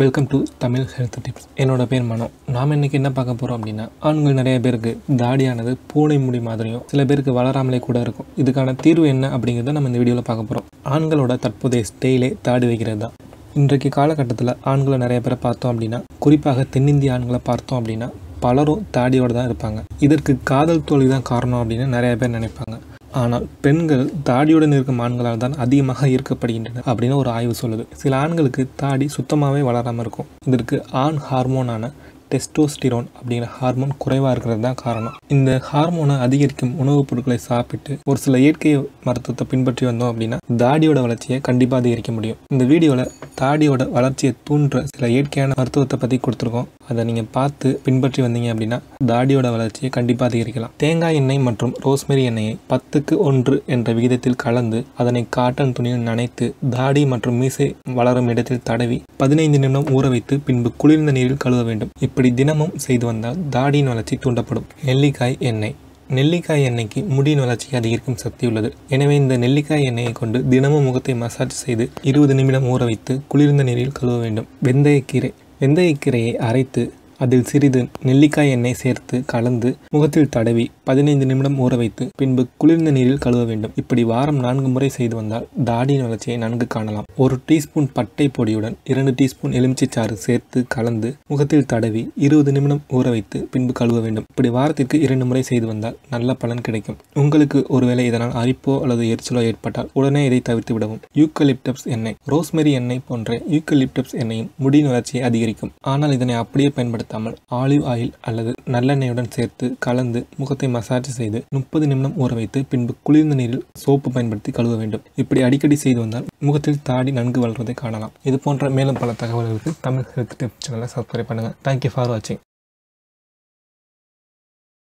Welcome to Tamil health tips என்னோட பேர் மனோ. நாம் இன்றைக்கி என்ன பார்க்க போகிறோம் அப்படின்னா ஆண்கள் நிறைய பேருக்கு தாடியானது பூனை முடி மாதிரியும் சில பேருக்கு வளராமலே கூட இருக்கும். இதுக்கான தீர்வு என்ன அப்படிங்கிறத நம்ம இந்த வீடியோவில் பார்க்க போகிறோம் ஆண்களோட தற்போதைய ஸ்டைலே தாடி வைக்கிறது தான். இன்றைக்கு காலகட்டத்தில் ஆண்களை நிறைய பேரை பார்த்தோம் அப்படின்னா குறிப்பாக தென்னிந்திய ஆண்களை பார்த்தோம் அப்படின்னா பலரும் தாடியோடு தான் இருப்பாங்க. இதற்கு காதல் தோல்வி தான் காரணம் அப்படின்னு நிறைய பேர் நினைப்பாங்க. ஆனால் பெண்கள் தாடியுடன் இருக்கும் ஆண்களால் தான் அதிகமாக ஈர்க்கப்படுகின்றனர் அப்படின்னு ஒரு ஆய்வு சொல்லுது. சில ஆண்களுக்கு தாடி சுத்தமாகவே வளராமல் இருக்கும். இதற்கு ஆண் ஹார்மோனான டெஸ்டோஸ்டிரோன் அப்படிங்கிற ஹார்மோன் குறைவாக இருக்கிறது தான் காரணம். இந்த ஹார்மோனை அதிகரிக்கும் உணவுப் பொருட்களை சாப்பிட்டு ஒரு சில இயற்கை மருத்துவத்தை பின்பற்றி வந்தோம் அப்படின்னா தாடியோட வளர்ச்சியை கண்டிப்பாக அதிகரிக்க முடியும். இந்த வீடியோவில் தாடியோட வளர்ச்சியை தூண்டுற சில இயற்கையான மருத்துவத்தை பற்றி கொடுத்துருக்கோம். அதை நீங்கள் பார்த்து பின்பற்றி வந்தீங்க அப்படின்னா தாடியோட வளர்ச்சியை கண்டிப்பாக அதிகரிக்கலாம். தேங்காய் எண்ணெய் மற்றும் ரோஸ்மெரி எண்ணெயை பத்துக்கு ஒன்று என்ற விகிதத்தில் கலந்து அதனை காட்டன் துணியில் நனைத்து தாடி மற்றும் மீசை வளரும் இடத்தில் தடவி பதினைந்து நிமிடம் ஊற வைத்து பின்பு குளிர்ந்த நீரில் கழுவ வேண்டும். இப்படி தினமும் செய்து வந்தால் தாடியின் வளர்ச்சி தூண்டப்படும். நெல்லிக்காய் எண்ணெய். நெல்லிக்காய் எண்ணெய்க்கு முடியின் வளர்ச்சியை அதிகரிக்கும் சக்தி உள்ளது. எனவே இந்த நெல்லிக்காய் எண்ணெயை கொண்டு தினமும் முகத்தை மசாஜ் செய்து இருபது நிமிடம் ஊற வைத்து குளிர்ந்த நீரில் கழுவ வேண்டும். வெந்தயக்கீரை. வெந்தயக்கீரையை அரைத்து அதில் சிறிது நெல்லிக்காய் எண்ணெய் சேர்த்து கலந்து முகத்தில் தடவி பதினைந்து நிமிடம் ஊற வைத்து பின்பு குளிர்ந்த நீரில் கழுவ வேண்டும். இப்படி வாரம் நான்கு முறை செய்து வந்தால் தாடியின் வளர்ச்சியை நன்கு காணலாம். ஒரு டீஸ்பூன் பட்டை பொடியுடன் இரண்டு டீஸ்பூன் எலுமிச்சைச்சாறு சேர்த்து கலந்து முகத்தில் தடவி இருபது நிமிடம் ஊற வைத்து பின்பு கழுவ வேண்டும். இப்படி வாரத்திற்கு இரண்டு முறை செய்து வந்தால் நல்ல பலன் கிடைக்கும். உங்களுக்கு ஒருவேளை இதனால் அரிப்போ அல்லது எரிச்சலோ ஏற்பட்டால் உடனே இதை தவிர்த்து விடவும். யூக்கலிப்டப்ஸ் எண்ணெய். ரோஸ்மெரி எண்ணெய் போன்ற யூக்கலிப்டப்ஸ் எண்ணெயும் முடியின் வளர்ச்சியை அதிகரிக்கும். ஆனால் இதனை அப்படியே பயன்படுத்த பயன்படுத்தாமல் ஆலிவ் ஆயில் அல்லது நல்லெண்ணெயுடன் சேர்த்து கலந்து முகத்தை மசாஜ் செய்து முப்பது நிமிடம் ஊற வைத்து பின்பு குளிர்ந்த நீரில் சோப்பு பயன்படுத்தி கழுவ வேண்டும். இப்படி அடிக்கடி செய்து வந்தால் முகத்தில் தாடி நன்கு வளர்வதை காணலாம். இது போன்ற மேலும் பல தகவல்களுக்கு தமிழ் ஹெல்த் டிப் சேனலை சப்ஸ்கிரைப் பண்ணுங்கள் தேங்க்யூ ஃபார் வாட்சிங்